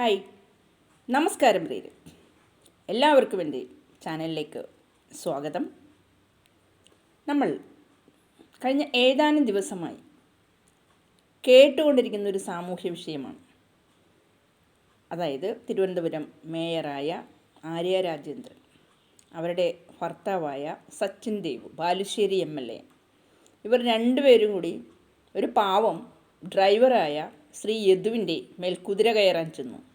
Hi. നമസ്കാരം പ്രിയരെ. എല്ലാവർക്കും എന്റെ ചാനലിലേക്ക് സ്വാഗതം. നമ്മൾ കഴിഞ്ഞ ഏതാനും ദിവസമായി കേട്ടുകൊണ്ടിരിക്കുന്ന ഒരു സാമൂഹ്യ വിഷയമാണ്. അതായത് തിരുവനന്തപുരം മേയറായ ആര്യ രാജേന്ദ്രൻ അവരുടെ ഭർത്താവായ Sachin Dev Balussery M L A. ഇവർ രണ്ടുപേരും കൂടി ഒരു പാവം ഡ്രൈവറായ ശ്രീ യദുവിന്റെ മേൽ കുതിര കയറാൻ ചെന്നു.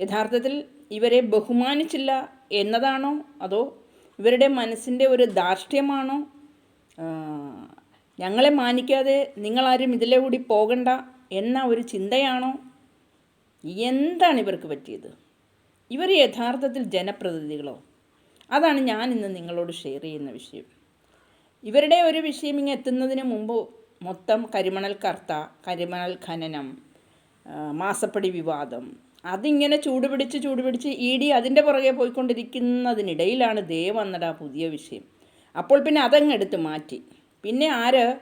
യഥാർത്ഥത്തിൽ ഇവരെ ബഹുമാനിച്ചില്ല എന്നതാണോ? അതോ ഇവരുടെ മനസ്സിന്റെ ഒരു ധാർഷ്ട്യമാണോ? ഞങ്ങളെ മാനിക്കാതെ നിങ്ങളാരും ഇതിലെ കൂടി പോകണ്ട എന്ന ഒരു ചിന്തയാണോ? എന്താണ് ഇവർക്ക് പറ്റിയത്? ഇവർ യഥാർത്ഥത്തിൽ ജനപ്രതിനിധികളോ? അതാണ് ഞാൻ ഇന്ന് നിങ്ങളോട് ഷെയർ ചെയ്യുന്ന വിഷയം. ഇവരുടെ ഒരു വിഷയം ഇങ്ങനെ എത്തുന്നതിന് മുമ്പ് മൊത്തം കരിമണൽ കർത്ത കരിമണൽ ഖനനം മാസപ്പടി വിവാദം അതിങ്ങനെ ചൂടുപിടിച്ച് ചൂടുപിടിച്ച് ഇ ഡി അതിന്റെ പുറകെ പോയിക്കൊണ്ടിരിക്കുന്നതിനിടയിലാണ് ദേ വന്നടാ പുതിയ വിഷയം. അപ്പോൾ പിന്നെ അതങ്ങ് എടുത്ത് മാറ്റി. പിന്നെ ആര്?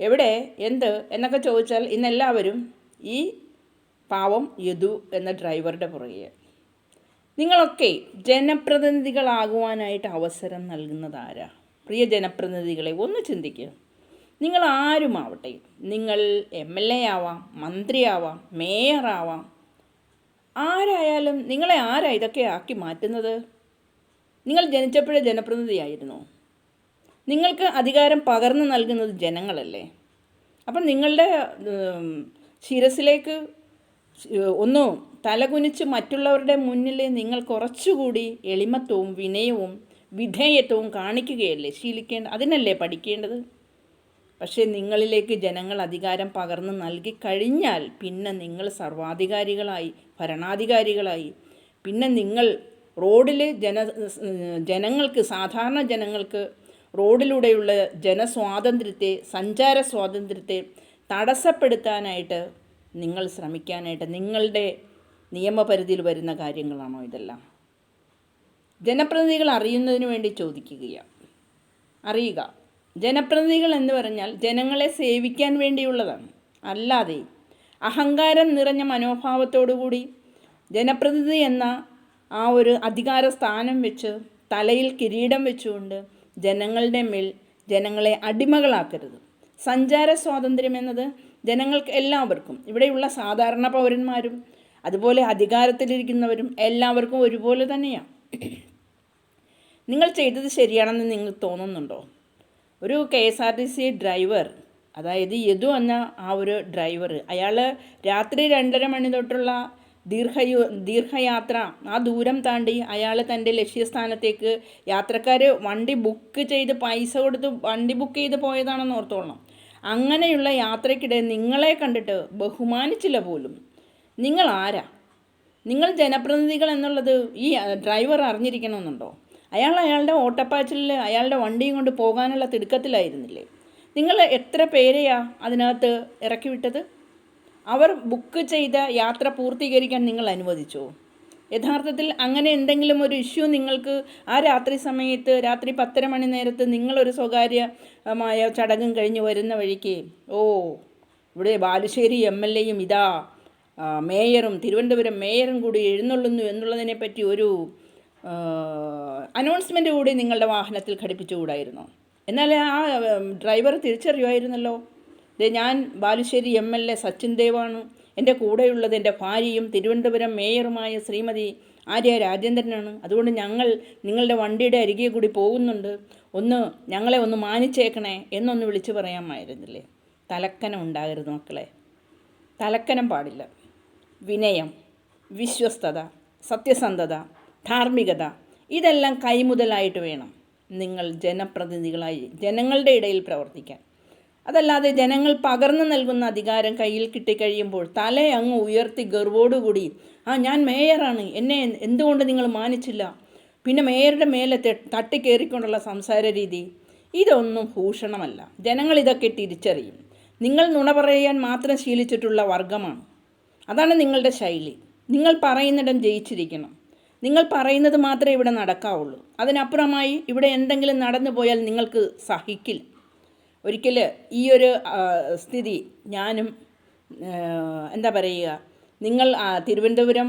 എവിടെ? എന്ത്? എന്നൊക്കെ ചോദിച്ചാൽ ഇന്നെല്ലാവരും ഈ പാവം യദു എന്ന ഡ്രൈവറുടെ പുറകെ. നിങ്ങളൊക്കെ ജനപ്രതിനിധികളാകുവാനായിട്ട് അവസരം നൽകുന്നത് ആരാ പ്രിയ ജനപ്രതിനിധികളെ ഒന്ന് ചിന്തിക്കുക നിങ്ങൾ ആരുമാവട്ടെ? നിങ്ങൾ എം എൽ എ ആവാം മന്ത്രിയാവാം മേയറാവാം ആരായാലും നിങ്ങളെ ആരാ ഇതൊക്കെ ആക്കി മാറ്റുന്നത്? നിങ്ങൾ ജനിച്ചപ്പോഴേ ജനപ്രതിനിധിയായിരുന്നു. നിങ്ങൾക്ക് അധികാരം പകർന്നു നൽകുന്നത് ജനങ്ങളല്ലേ? അപ്പം നിങ്ങളുടെ ശിരസിലേക്ക് ഒന്ന് തലകുനിച്ച് മറ്റുള്ളവരുടെ മുന്നിൽ നിങ്ങൾ കുറച്ചുകൂടി എളിമത്വവും വിനയവും വിധേയത്വവും കാണിക്കുകയല്ലേ ശീലിക്കേണ്ട അതിനല്ലേ പഠിക്കേണ്ടത്? പക്ഷേ നിങ്ങളിലേക്ക് ജനങ്ങൾ അധികാരം പകർന്നു നൽകി കഴിഞ്ഞാൽ പിന്നെ നിങ്ങൾ സർവാധികാരികളായി ഭരണാധികാരികളായി. പിന്നെ നിങ്ങൾ റോഡിലെ ജന ജനങ്ങൾക്ക് സാധാരണ ജനങ്ങൾക്ക് റോഡിലൂടെയുള്ള ജനസ്വാതന്ത്ര്യത്തെ സഞ്ചാര സ്വാതന്ത്ര്യത്തെ തടസ്സപ്പെടുത്താനായിട്ട് നിങ്ങൾ ശ്രമിക്കാനായിട്ട് നിങ്ങളുടെ നിയമപരിധിയിൽ വരുന്ന കാര്യങ്ങളാണോ ഇതെല്ലാം? ജനപ്രതിനിധികൾ അറിയുന്നതിന് വേണ്ടി ചോദിക്കുകയാണ്. അറിയുക. ജനപ്രതിനിധികൾ എന്ന് പറഞ്ഞാൽ ജനങ്ങളെ സേവിക്കാൻ വേണ്ടിയുള്ളതാണ്. അല്ലാതെ അഹങ്കാരം നിറഞ്ഞ മനോഭാവത്തോടുകൂടി ജനപ്രതിനിധി എന്ന ആ ഒരു അധികാര സ്ഥാനം വെച്ച് തലയിൽ കിരീടം വെച്ചുകൊണ്ട് ജനങ്ങളുടെ മേൽ ജനങ്ങളെ അടിമകളാക്കരുത്. സഞ്ചാര സ്വാതന്ത്ര്യം എന്നത് ജനങ്ങൾക്ക് എല്ലാവർക്കും ഇവിടെയുള്ള സാധാരണ പൗരന്മാരും അതുപോലെ അധികാരത്തിലിരിക്കുന്നവരും എല്ലാവർക്കും ഒരുപോലെ തന്നെയാണ്. നിങ്ങൾ ചെയ്തത് ശരിയാണെന്ന് നിങ്ങൾ തോന്നുന്നുണ്ടോ? ഒരു K S R T C driver അതായത് യദു എന്ന ആ ഒരു ഡ്രൈവർ അയാൾ രാത്രി രണ്ടര മണി തൊട്ടുള്ള ദീർഘയു ദീർഘയാത്ര ആ ദൂരം താണ്ടി അയാൾ തന്റെ ലക്ഷ്യസ്ഥാനത്തേക്ക് യാത്രക്കാർ വണ്ടി ബുക്ക് ചെയ്ത് പൈസ കൊടുത്ത് വണ്ടി ബുക്ക് ചെയ്ത് പോയതാണെന്ന് ഓർത്തോളണം. അങ്ങനെയുള്ള യാത്രയ്ക്കിടെ നിങ്ങളെ കണ്ടിട്ട് ബഹുമാനിച്ചില്ല പോലും നിങ്ങൾ ആരാ? നിങ്ങൾ ജനപ്രതിനിധികൾ എന്നുള്ളത് ഈ ഡ്രൈവർ അറിഞ്ഞിരിക്കണമെന്നുണ്ടോ? അയാൾ അയാളുടെ ഓട്ടപ്പാച്ചിലിൽ അയാളുടെ വണ്ടിയും കൊണ്ട് പോകാനുള്ള തിടുക്കത്തിലായിരുന്നില്ലേ? നിങ്ങൾ എത്ര പേരെയാ അതിനകത്ത് ഇറക്കി വിട്ടത് അവർ ബുക്ക് ചെയ്ത യാത്ര പൂർത്തീകരിക്കാൻ നിങ്ങൾ അനുവദിച്ചോ? യഥാർത്ഥത്തിൽ അങ്ങനെ എന്തെങ്കിലും ഒരു ഇഷ്യൂ നിങ്ങൾക്ക് ആ രാത്രി സമയത്ത് രാത്രി പത്തര മണി നേരത്ത് നിങ്ങളൊരു സ്വകാര്യമായ ചടങ്ങും കഴിഞ്ഞ് വരുന്ന വഴിക്ക് ഓ ഇവിടെ ബാലുശ്ശേരി എം എൽ എയും ഇതാ മേയറും തിരുവനന്തപുരം മേയറും കൂടി എഴുന്നള്ളുന്നു എന്നുള്ളതിനെപ്പറ്റി ഒരു അനൗൺസ്മെന്റ് കൂടി നിങ്ങളുടെ വാഹനത്തിൽ ഘടിപ്പിച്ചുകൂടായിരുന്നോ? എന്നാൽ ആ ഡ്രൈവർ തിരിച്ചറിയുമായിരുന്നല്ലോ. ദേ ഞാൻ Balussery M L A Sachin ദേവാണ്. എന്റെ കൂടെയുള്ളത് എന്റെ ഭാര്യയും തിരുവനന്തപുരം മേയറുമായ ശ്രീമതി ആര്യ രാജേന്ദ്രനാണ്. അതുകൊണ്ട് ഞങ്ങൾ നിങ്ങളുടെ വണ്ടിയുടെ അരികെ കൂടി പോകുന്നുണ്ട്. ഒന്ന് ഞങ്ങളെ ഒന്ന് മാനിച്ചേക്കണേ എന്നൊന്ന് വിളിച്ചു പറയാമായിരുന്നില്ലേ? തലക്കനം ഉണ്ടാകരുത് മക്കളെ. തലക്കനം പാടില്ല. വിനയം വിശ്വസ്തത സത്യസന്ധത ധാർമ്മികത. ഇതെല്ലാം കൈമുതലായിട്ട് വേണം നിങ്ങൾ ജനപ്രതിനിധികളായി ജനങ്ങളുടെ ഇടയിൽ പ്രവർത്തിക്കാൻ. അതല്ലാതെ ജനങ്ങൾ പകർന്നു നൽകുന്ന അധികാരം കയ്യിൽ കിട്ടിക്കഴിയുമ്പോൾ തല അങ്ങ് ഉയർത്തി ഗർവോടുകൂടി ആ ഞാൻ മേയറാണ് എന്നെ എന്തുകൊണ്ട് നിങ്ങൾ മാനിച്ചില്ല? പിന്നെ മേയറുടെ മേലെ തട്ടിക്കേറിക്കൊണ്ടുള്ള സംസാര രീതി. ഇതൊന്നും ഭൂഷണമല്ല. ജനങ്ങൾ ഇതൊക്കെ തിരിച്ചറിയും. നിങ്ങൾ നുണ പറയാൻ മാത്രം ശീലിച്ചിട്ടുള്ള വർഗമാണ് അതാണ് നിങ്ങളുടെ ശൈലി. നിങ്ങൾ പറയുന്നിടം ജയിച്ചിരിക്കണം. നിങ്ങൾ പറയുന്നത് മാത്രമേ ഇവിടെ നടക്കാവുള്ളൂ. അതിനപ്പുറമായി ഇവിടെ എന്തെങ്കിലും നടന്നു പോയാൽ നിങ്ങൾക്ക് സഹിക്കില്ല. ഒരിക്കൽ ഈ ഒരു സ്ഥിതി ഞാനും എന്താ പറയുക നിങ്ങൾ തിരുവനന്തപുരം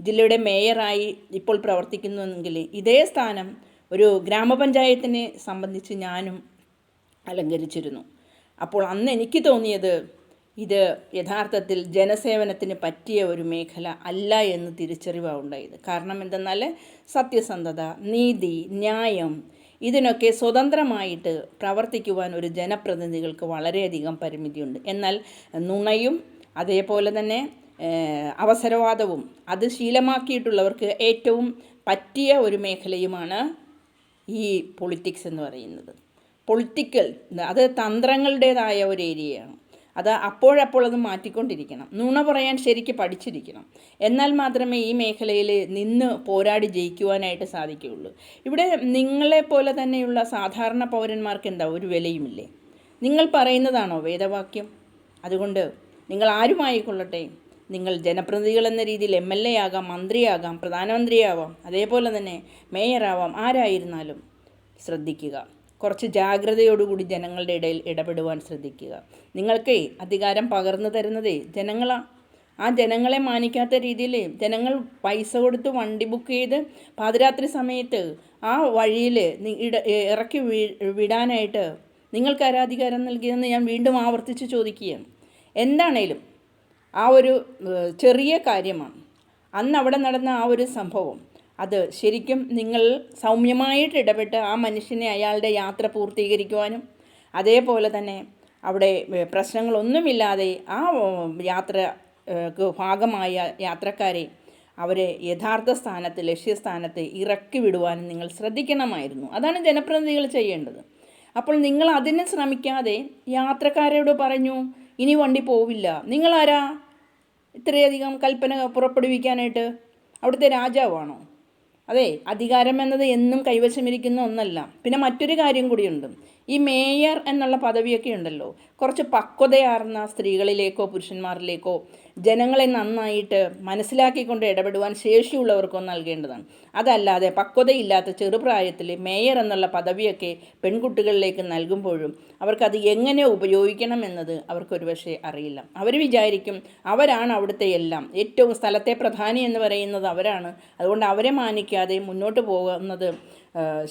ജില്ലയുടെ മേയറായി ഇപ്പോൾ പ്രവർത്തിക്കുന്നുവെങ്കിൽ ഇതേ സ്ഥാനം ഒരു ഗ്രാമപഞ്ചായത്തിനെ സംബന്ധിച്ച് ഞാനും അലങ്കരിച്ചിരുന്നു. അപ്പോൾ അന്ന് എനിക്ക് തോന്നിയത് ഇത് യഥാർത്ഥത്തിൽ ജനസേവനത്തിന് പറ്റിയ ഒരു മേഖല അല്ല എന്ന് തിരിച്ചറിവാണ് ഉണ്ടായത്. കാരണം എന്തെന്നാൽ സത്യസന്ധത നീതി ന്യായം ഇതിനൊക്കെ സ്വതന്ത്രമായിട്ട് പ്രവർത്തിക്കുവാൻ ഒരു ജനപ്രതിനിധികൾക്ക് വളരെയധികം പരിമിതിയുണ്ട്. എന്നാൽ നുണയും അതേപോലെ തന്നെ അവസരവാദവും അത് ശീലമാക്കിയിട്ടുള്ളവർക്ക് ഏറ്റവും പറ്റിയ ഒരു മേഖലയുമാണ് ഈ പൊളിറ്റിക്സ് എന്ന് പറയുന്നത്. പൊളിറ്റിക്കൽ അത് തന്ത്രങ്ങളുടേതായ ഒരു ഏരിയയാണ്. അത് അപ്പോഴപ്പോൾ അത് മാറ്റിക്കൊണ്ടിരിക്കണം. നുണ പറയാൻ ശരിക്ക് പഠിച്ചിരിക്കണം. എന്നാൽ മാത്രമേ ഈ മേഖലയിൽ നിന്ന് പോരാടി ജയിക്കുവാനായിട്ട് സാധിക്കുകയുള്ളൂ. ഇവിടെ നിങ്ങളെപ്പോലെ തന്നെയുള്ള സാധാരണ പൗരന്മാർക്ക് എന്താ ഒരു വിലയുമില്ലേ? നിങ്ങൾ പറയുന്നതാണോ വേദവാക്യം? അതുകൊണ്ട് നിങ്ങൾ ആരുമായിക്കൊള്ളട്ടെ? നിങ്ങൾ ജനപ്രതിനിധികൾ എന്ന രീതിയിൽ എം എൽ എ ആകാം മന്ത്രിയാകാം പ്രധാനമന്ത്രിയാവാം അതേപോലെ തന്നെ മേയറാവാം ആരായിരുന്നാലും ശ്രദ്ധിക്കുക. കുറച്ച് ജാഗ്രതയോടുകൂടി ജനങ്ങളുടെ ഇടയിൽ ഇടപെടുവാൻ ശ്രദ്ധിക്കുക. നിങ്ങൾക്കേ അധികാരം പകർന്നു തരുന്നതേ ജനങ്ങളാണ് ആ ജനങ്ങളെ മാനിക്കാത്ത രീതിയിൽ ജനങ്ങൾ പൈസ കൊടുത്ത് വണ്ടി ബുക്ക് ചെയ്ത് പാതിരാത്രി സമയത്ത് ആ വഴിയിൽ ഇട ഇറക്കി വിടാനായിട്ട് നിങ്ങൾക്ക് ആരാധികാരം നൽകിയതെന്ന് ഞാൻ വീണ്ടും ആവർത്തിച്ച് ചോദിക്കുകയാണ്. എന്താണേലും ആ ഒരു ചെറിയ കാര്യമാണ്. അന്ന് അവിടെ നടന്ന ആ ഒരു സംഭവം അത് ശരിക്കും നിങ്ങൾ സൗമ്യമായിട്ട് ഇടപെട്ട് ആ മനുഷ്യനെ അയാളുടെ യാത്ര പൂർത്തീകരിക്കുവാനും അതേപോലെ തന്നെ അവിടെ പ്രശ്നങ്ങളൊന്നുമില്ലാതെ ആ യാത്രയ്ക്ക് യാത്ര ഭാഗമായ യാത്രക്കാരെ അവരെ യഥാർത്ഥ സ്ഥാനത്ത് ലക്ഷ്യസ്ഥാനത്ത് ഇറക്കി വിടുവാനും നിങ്ങൾ ശ്രദ്ധിക്കണമായിരുന്നു. അതാണ് ജനപ്രതിനിധികൾ ചെയ്യേണ്ടത്. അപ്പോൾ നിങ്ങൾ അതിനെ ശ്രമിക്കാതെ യാത്രക്കാരോട് പറഞ്ഞു ഇനി വണ്ടി പോവില്ല. നിങ്ങളാരാ? ഇത്രയധികം കൽപ്പന പുറപ്പെടുവിക്കാനായിട്ട്? അവിടുത്തെ രാജാവാണോ? അതെ അധികാരം എന്നത് എന്നും കൈവശമിരിക്കുന്ന ഒന്നല്ല. പിന്നെ മറ്റൊരു കാര്യം കൂടിയുണ്ട്. ഈ മേയർ എന്നുള്ള പദവിയൊക്കെ ഉണ്ടല്ലോ. കുറച്ച് പക്വതയാർന്ന സ്ത്രീകളിലേക്കോ പുരുഷന്മാരിലേക്കോ ജനങ്ങളെ നന്നായിട്ട് മനസ്സിലാക്കിക്കൊണ്ട് ഇടപെടുവാൻ ശേഷിയുള്ളവർക്കോ നൽകേണ്ടതാണ്. അതല്ലാതെ പക്വതയില്ലാത്ത ചെറുപ്രായത്തിൽ മേയർ എന്നുള്ള പദവിയൊക്കെ പെൺകുട്ടികളിലേക്ക് നൽകുമ്പോഴും അവർക്കത് എങ്ങനെ ഉപയോഗിക്കണം എന്നത് അവർക്കൊരു പക്ഷേ അറിയില്ല. അവർ വിചാരിക്കും അവരാണ് അവിടുത്തെ എല്ലാം. ഏറ്റവും സ്ഥലത്തെ പ്രധാനി എന്ന് പറയുന്നത് അവരാണ്. അതുകൊണ്ട് അവരെ മാനിക്കാതെ മുന്നോട്ട് പോകുന്നത്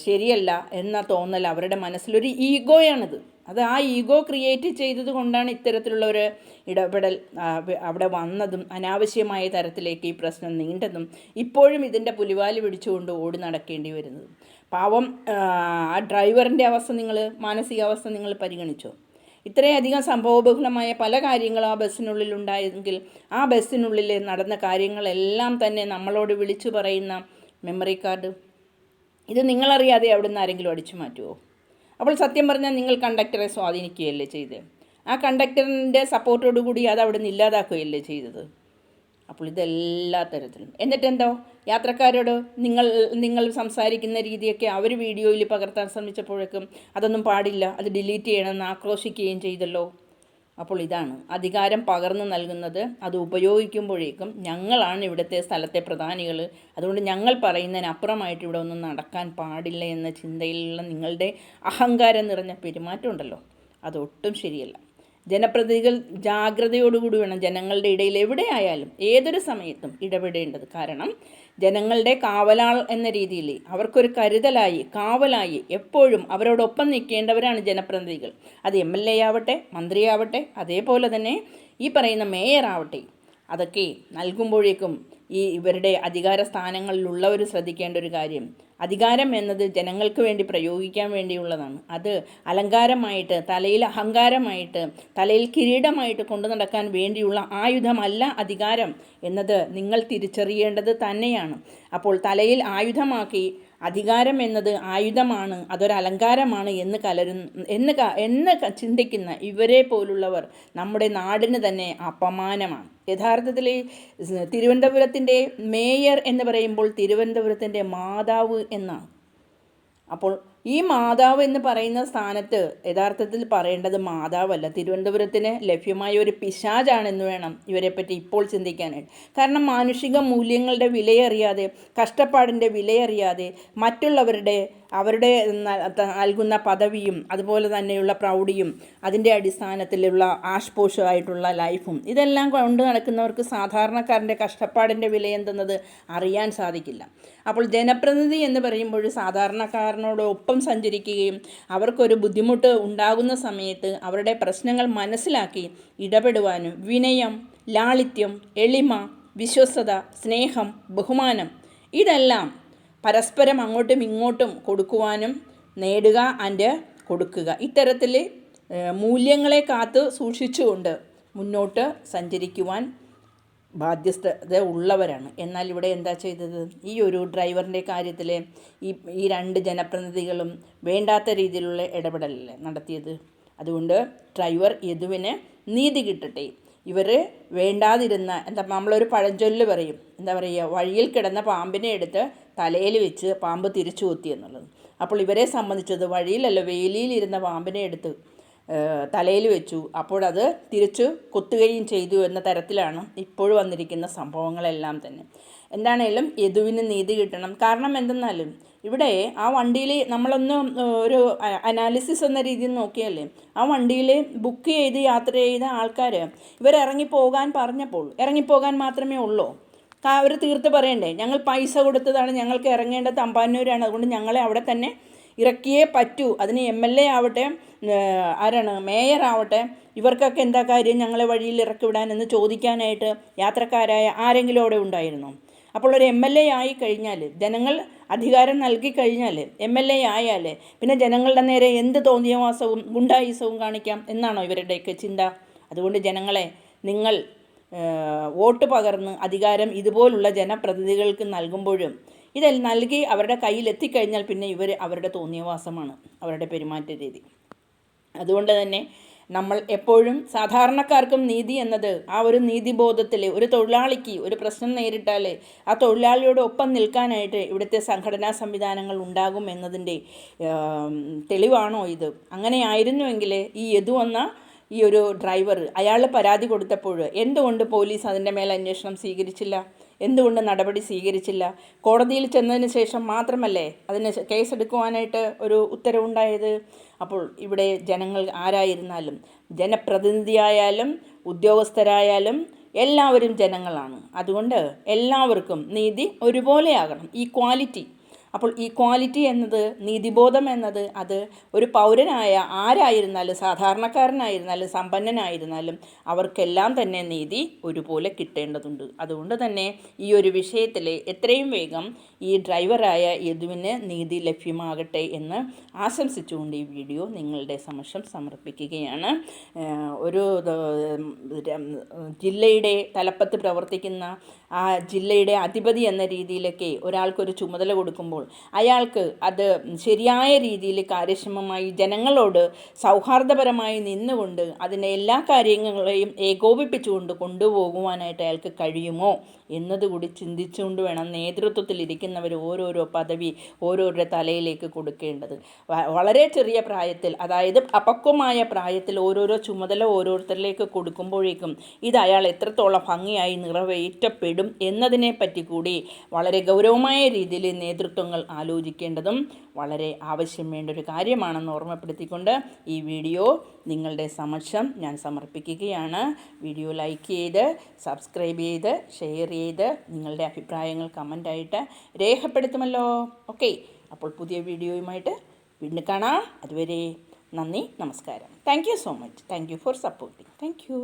ശരിയല്ല എന്ന തോന്നൽ അവരുടെ മനസ്സിലൊരു ഈഗോയാണിത്. അത് ആ ഈഗോ ക്രിയേറ്റ് ചെയ്തത് കൊണ്ടാണ് ഇത്തരത്തിലുള്ള ഒരു ഇടപെടൽ അവിടെ വന്നതും അനാവശ്യമായ തരത്തിലേക്ക് ഈ പ്രശ്നം നീണ്ടതും ഇപ്പോഴും ഇതിന്റെ പുലിവാലി പിടിച്ചുകൊണ്ട് ഓടി നടക്കേണ്ടി വരുന്നതും. പാവം ആ, ഡ്രൈവറിന്റെ അവസ്ഥ നിങ്ങൾ മാനസികാവസ്ഥ നിങ്ങൾ പരിഗണിച്ചോ? ഇത്രയധികം സംഭവബഹുലമായ പല കാര്യങ്ങളും ആ ബസ്സിനുള്ളിൽ ഉണ്ടായെങ്കിൽ ആ ബസ്സിനുള്ളിൽ നടന്ന കാര്യങ്ങളെല്ലാം തന്നെ നമ്മളോട് വിളിച്ചു പറയുന്ന മെമ്മറി കാർഡ് ഇത് നിങ്ങളറിയാതെ അവിടെ നിന്ന് ആരെങ്കിലും അടിച്ചു മാറ്റുമോ അപ്പോൾ സത്യം പറഞ്ഞാൽ നിങ്ങൾ കണ്ടക്ടറെ സ്വാധീനിക്കുകയല്ലേ ചെയ്തത് ആ കണ്ടക്ടറിന്റെ സപ്പോർട്ടോടുകൂടി അത് അവിടെ നിന്ന് ഇല്ലാതാക്കുകയല്ലേ ചെയ്തത്? അപ്പോൾ ഇതെല്ലാ തരത്തിലും. എന്നിട്ടെന്തോ? യാത്രക്കാരോട് നിങ്ങൾ നിങ്ങൾ സംസാരിക്കുന്ന രീതിയൊക്കെ അവർ വീഡിയോയിൽ പകർത്താൻ ശ്രമിച്ചപ്പോഴേക്കും അതൊന്നും പാടില്ല അത് ഡിലീറ്റ് ചെയ്യണമെന്ന് ആക്രോശിക്കുകയും ചെയ്തല്ലോ. അപ്പോൾ ഇതാണ് അധികാരം പകർന്നു നൽകുന്നത്. അത് ഉപയോഗിക്കുമ്പോഴേക്കും ഞങ്ങളാണ് ഇവിടുത്തെ സ്ഥലത്തെ പ്രധാനികൾ അതുകൊണ്ട് ഞങ്ങൾ പറയുന്നതിനപ്പുറമായിട്ട് ഇവിടെ ഒന്നും നടക്കാൻ പാടില്ല എന്ന ചിന്തയിലുള്ള നിങ്ങളുടെ അഹങ്കാരം നിറഞ്ഞ പെരുമാറ്റം ഉണ്ടല്ലോ. അതൊട്ടും ശരിയല്ല. ജനപ്രതിനിധികൾ ജാഗ്രതയോടുകൂടി വേണം ജനങ്ങളുടെ ഇടയിൽ എവിടെയായാലും ഏതൊരു സമയത്തും ഇടപെടേണ്ടത്. കാരണം ജനങ്ങളുടെ കാവലാൾ എന്ന രീതിയിൽ അവർക്കൊരു കരുതലായി കാവലായി എപ്പോഴും അവരോടൊപ്പം നിൽക്കേണ്ടവരാണ് ജനപ്രതിനിധികൾ. അത് എം എൽ എ ആവട്ടെ മന്ത്രിയാവട്ടെ അതേപോലെ തന്നെ ഈ പറയുന്ന മേയർ ആവട്ടെ അതൊക്കെ നൽകുമ്പോഴേക്കും ഈ ഇവരുടെ അധികാര സ്ഥാനങ്ങളിലുള്ളവർ ശ്രദ്ധിക്കേണ്ട ഒരു കാര്യം. അധികാരം എന്നത് ജനങ്ങൾക്ക് വേണ്ടി പ്രയോഗിക്കാൻ വേണ്ടിയുള്ളതാണ്. അത് അലങ്കാരമായിട്ട് തലയിൽ അഹങ്കാരമായിട്ട് തലയിൽ കിരീടമായിട്ട് കൊണ്ടു നടക്കാൻ വേണ്ടിയുള്ള ആയുധമല്ല അധികാരം എന്നത് നിങ്ങൾ തിരിച്ചറിയേണ്ടത് തന്നെയാണ്. അപ്പോൾ തലയിൽ ആയുധമാക്കി അധികാരം എന്നത് ആയുധമാണ് അതൊരലങ്കാരമാണ് എന്ന് കലരുന്ന എന്ന് എന്ന് ചിന്തിക്കുന്ന ഇവരെ പോലുള്ളവർ നമ്മുടെ നാടിന് തന്നെ അപമാനമാണ്. യഥാർത്ഥത്തിൽ തിരുവനന്തപുരത്തിന്റെ മേയർ എന്ന് പറയുമ്പോൾ തിരുവനന്തപുരത്തിന്റെ മാതാവ് എന്നാണ്. അപ്പോൾ ഈ മാതാവ് എന്ന് പറയുന്ന സ്ഥാനത്ത് യഥാർത്ഥത്തിൽ പറയേണ്ടത് മാതാവല്ല. തിരുവനന്തപുരത്തിന് ലഭ്യമായ ഒരു പിശാചാണെന്ന് വേണം ഇവരെപ്പറ്റി ഇപ്പോൾ ചിന്തിക്കാനായിട്ട്. കാരണം മാനുഷിക മൂല്യങ്ങളുടെ വിലയറിയാതെ കഷ്ടപ്പാടിന്റെ വിലയറിയാതെ മറ്റുള്ളവരുടെ അവരുടെ നൽകുന്ന പദവിയും അതുപോലെ തന്നെയുള്ള പ്രൗഢിയും അതിന്റെ അടിസ്ഥാനത്തിലുള്ള ആഷ്പോഷമായിട്ടുള്ള ലൈഫും ഇതെല്ലാം കൊണ്ട് നടക്കുന്നവർക്ക് സാധാരണക്കാരന്റെ കഷ്ടപ്പാടിന്റെ വില എന്തെന്നത് അറിയാൻ സാധിക്കില്ല. അപ്പോൾ ജനപ്രതിനിധി എന്ന് പറയുമ്പോൾ സാധാരണക്കാരനോടൊപ്പം സഞ്ചരിക്കുകയും അവർക്കൊരു ബുദ്ധിമുട്ട് ഉണ്ടാകുന്ന സമയത്ത് അവരുടെ പ്രശ്നങ്ങൾ മനസ്സിലാക്കി ഇടപെടുവാനും വിനയം ലാളിത്യം എളിമ വിശ്വസ്തത സ്നേഹം ബഹുമാനം ഇതെല്ലാം പരസ്പരം അങ്ങോട്ടും ഇങ്ങോട്ടും കൊടുക്കുവാനും നേടുക ആൻഡ് കൊടുക്കുക. ഇത്തരത്തിൽ മൂല്യങ്ങളെ കാത്തു സൂക്ഷിച്ചുകൊണ്ട് മുന്നോട്ട് സഞ്ചരിക്കുവാൻ ബാധ്യസ്ഥത ഉള്ളവരാണ്. എന്നാൽ ഇവിടെ എന്താ ചെയ്തത്? ഈ ഒരു ഡ്രൈവറിന്റെ കാര്യത്തിൽ ഈ ഈ രണ്ട് ജനപ്രതിനിധികളും വേണ്ടാത്ത രീതിയിലുള്ള ഇടപെടലല്ലേ നടത്തിയത്? അതുകൊണ്ട് ഡ്രൈവർ യദുവിന് നീതി കിട്ടട്ടെ. ഇവർ വേണ്ടാതിരുന്ന എന്താ നമ്മളൊരു പഴഞ്ചൊല്ല് പറയും. എന്താ പറയുക? വഴിയിൽ കിടന്ന പാമ്പിനെ എടുത്ത് തലയിൽ വെച്ച് പാമ്പ് തിരിച്ചു കൊത്തി എന്നുള്ളത്. അപ്പോൾ ഇവരെ സംബന്ധിച്ചത് വഴിയിലല്ല വേലിയിലിരുന്ന പാമ്പിനെ എടുത്ത് തലയിൽ വെച്ചു. അപ്പോഴത് തിരിച്ചു കൊത്തുകയും ചെയ്തു എന്ന തരത്തിലാണ് ഇപ്പോൾ വന്നിരിക്കുന്ന സംഭവങ്ങളെല്ലാം തന്നെ. എന്താണേലും യദുവിന് നീതി കിട്ടണം. കാരണം എന്തെന്നാലും ഇവിടെ ആ വണ്ടിയിൽ നമ്മളൊന്ന് ഒരു അനാലിസിസ് എന്ന രീതിയിൽ നോക്കിയാലേ ആ വണ്ടിയിൽ ബുക്ക് ചെയ്ത് യാത്ര ചെയ്ത ആൾക്കാർ ഇവർ ഇറങ്ങിപ്പോകാൻ പറഞ്ഞപ്പോൾ ഇറങ്ങിപ്പോകാൻ മാത്രമേ ഉള്ളൂ. അവർ തീർത്ത് പറയണ്ടേ ഞങ്ങൾ പൈസ കൊടുത്തതാണ് ഞങ്ങൾക്ക് ഇറങ്ങേണ്ടത് തമ്പാനൂരാണ് അതുകൊണ്ട് ഞങ്ങളെ അവിടെ തന്നെ ഇറക്കിയേ പറ്റൂ. അതിന് എം എൽ എ ആവട്ടെ ആരാണ് മേയർ ആവട്ടെ ഇവർക്കൊക്കെ എന്താ കാര്യം ഞങ്ങളെ വഴിയിൽ ഇറക്കി വിടാനെന്ന് ചോദിക്കാനായിട്ട് യാത്രക്കാരായ ആരെങ്കിലും അവിടെ ഉണ്ടായിരുന്നു? അപ്പോൾ ഒരു എം എൽ എ ആയി കഴിഞ്ഞാൽ ജനങ്ങൾ അധികാരം നൽകി കഴിഞ്ഞാൽ എം എൽ എ ആയാൽ പിന്നെ ജനങ്ങളുടെ നേരെ എന്ത് തോന്നിയവാസവും ഗുണ്ടായുസവും കാണിക്കാം എന്നാണോ ഇവരുടെയൊക്കെ ചിന്ത? അതുകൊണ്ട് ജനങ്ങളെ നിങ്ങൾ വോട്ട് പകർന്ന് അധികാരം ഇതുപോലുള്ള ജനപ്രതിനിധികൾക്ക് നൽകുമ്പോഴും ഇതെല്ലാം നൽകി അവരുടെ കയ്യിൽ എത്തിക്കഴിഞ്ഞാൽ പിന്നെ ഇവർ അവരുടെ തോന്നിയവാസമാണ് അവരുടെ പെരുമാറ്റ രീതി. അതുകൊണ്ട് തന്നെ നമ്മൾ എപ്പോഴും സാധാരണക്കാർക്കും നീതി എന്നത് ആ ഒരു നീതിബോധത്തിൽ ഒരു തൊഴിലാളിക്ക് ഒരു പ്രശ്നം നേരിട്ടാൽ ആ തൊഴിലാളിയോട് ഒപ്പം നിൽക്കാനായിട്ട് ഇവിടുത്തെ സംഘടനാ സംവിധാനങ്ങൾ ഉണ്ടാകും എന്നതിന്റെ തെളിവാണോ ഇത്? അങ്ങനെയായിരുന്നുവെങ്കിൽ ഈ യദു എന്ന ഈ ഒരു ഡ്രൈവർ അയാൾ പരാതി കൊടുത്തപ്പോൾ എന്തുകൊണ്ട് പോലീസ് അതിന്റെ മേൽ അന്വേഷണം സ്വീകരിച്ചില്ല? എന്തുകൊണ്ട് നടപടി സ്വീകരിച്ചില്ല? കോടതിയിൽ ചെന്നതിന് ശേഷം മാത്രമല്ലേ അതിന് കേസ് കേസെടുക്കുവാനായിട്ട് ഒരു ഉത്തരവുണ്ടായത്? അപ്പോൾ ഇവിടെ ജനങ്ങൾ ആരായിരുന്നാലും ജനപ്രതിനിധിയായാലും ഉദ്യോഗസ്ഥരായാലും എല്ലാവരും ജനങ്ങളാണ്. അതുകൊണ്ട് എല്ലാവർക്കും നീതി ഒരുപോലെയാകണം. ഈക്വാലിറ്റി അപ്പോൾ ഈക്വാലിറ്റി എന്നത് നീതിബോധം എന്നത് അത് ഒരു പൗരനായ ആരായിരുന്നാലും സാധാരണക്കാരനായിരുന്നാലും സമ്പന്നനായിരുന്നാലും അവർക്കെല്ലാം തന്നെ നീതി ഒരുപോലെ കിട്ടേണ്ടതുണ്ട്. അതുകൊണ്ട് തന്നെ ഈ ഒരു വിഷയത്തിൽ എത്രയും വേഗം ഈ ഡ്രൈവറായ യദുവിന് നീതി ലഭ്യമാകട്ടെ എന്ന് ആശംസിച്ചുകൊണ്ട് ഈ വീഡിയോ നിങ്ങളുടെ സമക്ഷം സമർപ്പിക്കുകയാണ്. ഒരു ജില്ലയുടെ തലപ്പത്ത് പ്രവർത്തിക്കുന്ന ആ ജില്ലയുടെ അധിപതി എന്ന രീതിയിലൊക്കെ ഒരാൾക്കൊരു ചുമതല കൊടുക്കുമ്പോൾ അയാൾക്ക് അത് ശരിയായ രീതിയിൽ കാര്യക്ഷമമായി ജനങ്ങളോട് സൗഹാർദ്ദപരമായി നിന്നുകൊണ്ട് അതിന്റെ എല്ലാ കാര്യങ്ങളെയും ഏകോപിപ്പിച്ചുകൊണ്ട് കൊണ്ടുപോകുവാനായിട്ട് അയാൾക്ക് കഴിയുമോ? എന്നതുകൂടി ചിന്തിച്ചുകൊണ്ട് വേണം നേതൃത്വത്തിൽ ഇരിക്കുന്നവർ ഓരോരോ പദവി ഓരോരുടെ തലയിലേക്ക് കൊടുക്കേണ്ടത്. വളരെ ചെറിയ പ്രായത്തിൽ അതായത് അപക്വമായ പ്രായത്തിൽ ഓരോരോ ചുമതല ഓരോരുത്തരിലേക്ക് കൊടുക്കുമ്പോഴേക്കും ഇത് അയാൾ എത്രത്തോളം ഭംഗിയായി നിറവേറ്റപ്പെടും എന്നതിനെപ്പറ്റി കൂടി വളരെ ഗൗരവമായ രീതിയിൽ നേതൃത്വങ്ങൾ ആലോചിക്കേണ്ടതും വളരെ ആവശ്യം വേണ്ട ഒരു കാര്യമാണെന്ന് ഓർമ്മപ്പെടുത്തിക്കൊണ്ട് ഈ വീഡിയോ നിങ്ങളുടെ സമക്ഷം ഞാൻ സമർപ്പിക്കുകയാണ്. വീഡിയോ ലൈക്ക് ചെയ്ത് സബ്സ്ക്രൈബ് ചെയ്ത് ഷെയർ ചെയ്ത് നിങ്ങളുടെ അഭിപ്രായങ്ങൾ കമന്റായിട്ട് രേഖപ്പെടുത്തുമല്ലോ. ഓക്കെ അപ്പോൾ പുതിയ വീഡിയോയുമായിട്ട് വീണ്ടും കാണാം. അതുവരെ നന്ദി നമസ്കാരം. Thank you so much. Thank you for supporting. Thank you.